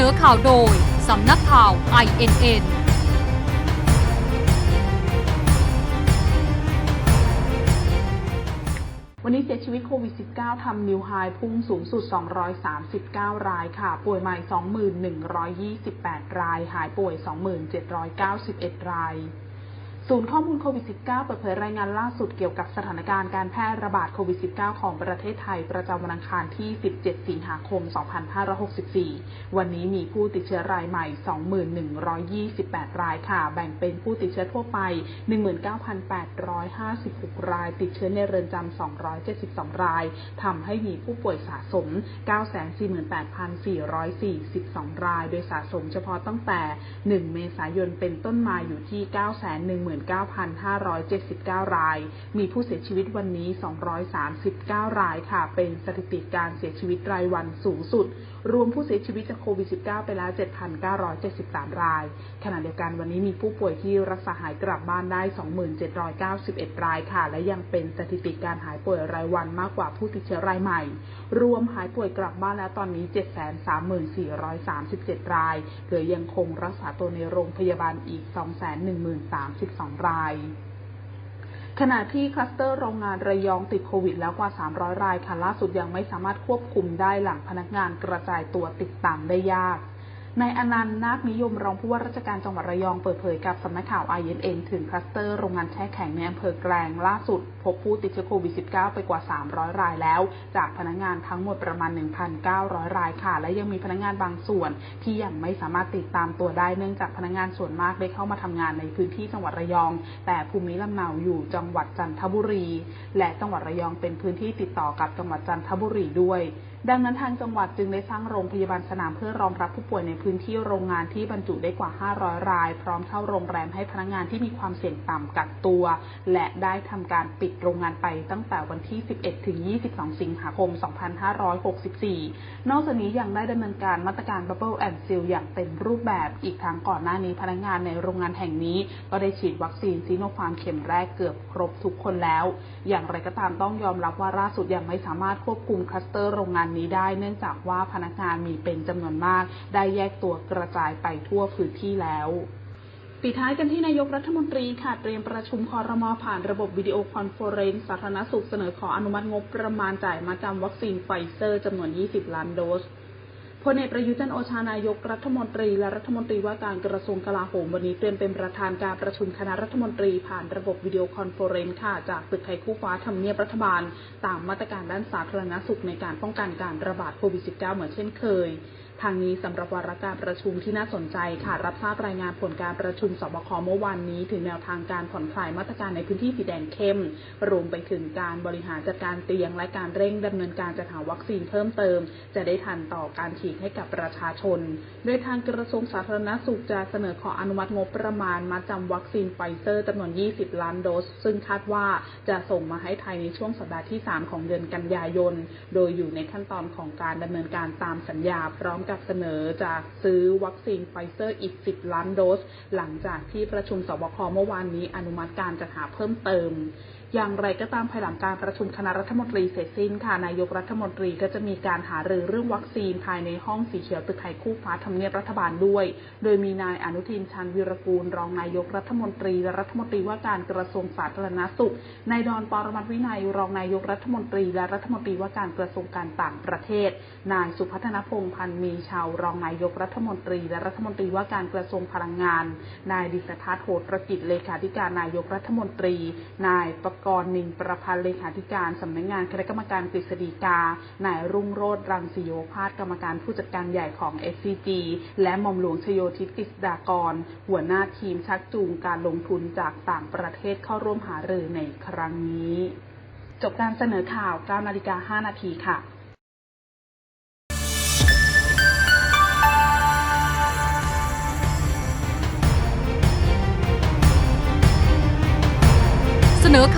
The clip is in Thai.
นอข่าวโดย สำนักข่าว INN วันนี้เสียชีวิตโควิด -19 ทำนิวไฮพุ่งสูงสุด 239 รายค่ะ ป่วยใหม่ 2128 ราย หายป่วย 2791 ราย ศูนย์ข้อมูลโควิด -19 เปิดเผยรายงานล่าสุดเกี่ยวกับสถานการณ์การแพร่ระบาดโควิด -19 ของประเทศไทยประจำวันอังคารที่ 17 สิงหาคม 2564 วันนี้มีผู้ติดเชื้อรายใหม่ 2128 รายค่ะ แบ่งเป็นผู้ติดเชื้อทั่วไป 19,856 ราย ติดเชื้อในเรือนจำ 272 ราย ทำให้มีผู้ป่วยสะสม 948,442 ราย โดยสะสมเฉพาะตั้งแต่ 1 เมษายนเป็นต้นมาอยู่ที่19,579 ราย มีผู้เสียชีวิตวันนี้ 239 รายค่ะ เป็นสถิติการเสียชีวิตรายวันสูงสุด รวมผู้เสียชีวิตจากโควิด -19 ไปแล้ว 7,973 ราย ขณะเดียวกันวันนี้มีผู้ป่วยที่รักษาหายกลับบ้านได้ 2,791 รายค่ะ และยังเป็นสถิติการหายป่วยรายวันมากกว่าผู้ติดเชื้อรายใหม่ รวมหายป่วยกลับบ้านแล้วตอนนี้ 734,37ราย เหลือยังคงรักษาตัวในโรงพยาบาลอีก 213,2 2 ราย ขณะที่คลัสเตอร์โรงงานระยองติดโควิดแล้วกว่า 300 รายค่ะล่าสุดยังไม่สามารถควบคุมได้หลังพนักงานกระจายตัวติดตามได้ยาก นายอนันต์นาคนิยมรองผู้ว่าราชการจังหวัดระยองเปิดเผยกับสำนักข่าว INN ถึงคลัสเตอร์โรงงานแช่แข็งในอำเภอแกลงล่าสุด พบผู้ติดเชื้อโควิด -19 ไปกว่า 300 รายแล้ว จากพนักงานทั้งหมดประมาณ 1,900 รายค่ะ และยังมีพนักงานบางส่วน ที่ยังไม่สามารถติดตามตัวได้เนื่องจากพนักงานส่วนมากได้เข้ามาทำงานในพื้นที่จังหวัดระยอง แต่ภูมิลำเนาอยู่จังหวัดจันทบุรี และจังหวัดระยองเป็นพื้นที่ติดต่อกับจังหวัดจันทบุรีด้วย ดังนั้นทางจังหวัดจึงได้สร้างโรงพยาบาลสนามเพื่อรองรับผู้ป่วยในพื้นที่โรงงานที่บรรจุได้กว่า 500 ราย พร้อมเช่าโรงแรมให้พนักงานที่มีความเสี่ยงต่ำกักตัว และได้ทำการปิดโรงงานไปตั้งแต่วันที่ 11 ถึง 22 สิงหาคม 2564 นอกจากนี้ยังได้ดำเนินการมาตรการ Bubble and Seal อย่างเต็มรูปแบบ อีกทั้งก่อนหน้านี้พนักงานในโรงงานแห่งนี้ ก็ได้ฉีดวัคซีนซีโนฟาร์มเข็มแรกเกือบครบทุกคนแล้ว อย่างไรก็ตามต้องยอมรับว่าล่าสุดยังไม่สามารถควบคุมคลัสเตอร์โรงงานนี้ได้ เนื่องจากว่าพนักงานมีเป็นจำนวนมาก ได้แยกตัวกระจายไปทั่วพื้นที่แล้วปิดท้ายกันที่นายกรัฐมนตรีค่ะเตรียมประชุมคอรมอผ่านระบบวิดีโอคอนเฟอเรนซ์สาธารณสุขเสนอขออนุมัติงบประมาณจ่ายมาจำวัคซีนไฟเซอร์จำนวน 20 ล้านโดส พลเอกประยุทธ์จันโอชานายกรัฐมนตรีและรัฐมนตรีว่าการกระทรวงกลาโหมวันนี้เตรียมเป็นประธานการประชุมคณะรัฐมนตรีผ่านระบบวิดีโอคอนเฟอเรนซ์ค่ะ จากตึกไทยคู่ฟ้าทำเนียบรัฐบาล ตามมาตรการด้านสาธารณสุขในการป้องกันการระบาดโควิด -19 เหมือนเช่นเคยทางนี้สำหรับวาระการประชุมที่น่าสนใจค่ะ รับทราบรายงานผลการประชุมสบคเมื่อวานนี้ ถึงแนวทางการผ่อนคลายมาตรการในพื้นที่สีแดงเข้ม รวมไปถึงการบริหารจัดการเตียง และการเร่งดำเนินการจัดหาวัคซีนเพิ่มเติม จะได้ทันต่อการฉีดให้กับประชาชน โดยทางกระทรวงสาธารณสุขจะเสนอขออนุมัติงบประมาณมาจำวัคซีนไฟเซอร์จำนวน 20 ล้านโดส ซึ่งคาดว่าจะส่งมาให้ไทยในช่วงสัปดาห์ที่ 3 ของเดือนกันยายน โดยอยู่ในขั้นตอนของการดำเนินการตามสัญญาพร้อมกับเสนอจะซื้อวัคซีนไฟเซอร์อีก 10 ล้านโดส หลังจากที่ประชุมสบคเมื่อวานนี้อนุมัติการจัดหาเพิ่มเติม อย่างไรก็ตามภายหลังการประชุมคณะรัฐมนตรีเสร็จสิ้นค่ะนายกรัฐมนตรีก็จะมีการหารือเรื่องวัคซีนภายในห้องสีเขียวตึกไทยคู่ฟ้าทำเนียบรัฐบาลด้วย โดยมีนายอนุทินชาญวีรกูล รองนายกรัฐมนตรีและรัฐมนตรีว่าการกระทรวงสาธารณสุขนายดอนปรมัตถวินัยรองนายกรัฐมนตรี และรัฐมนตรีว่าการกระทรวงการต่างประเทศ นายสุพัฒนพงษ์พันธ์มีชาวรองนายกรัฐมนตรี และรัฐมนตรีว่าการกระทรวงพลังงาน นายดิษฐาโหตรกิจเลขาธิการนายกรัฐมนตรี นายประกรนินประพันธ์เลขาธิการสำนักงานคณะกรรมการกฤษฎีกา นายรุ่งโรธรังสิโยภาสกรรมการผู้จัดการใหญ่ของ SCG และหม่อมหลวงชโยธิตกฤษดากร หัวหน้าทีมชักจูงการลงทุนจากต่างประเทศเข้าร่วมหารือในครั้งนี้ จบการเสนอข่าว 9 นาฬิกา 5 นาทีค่ะ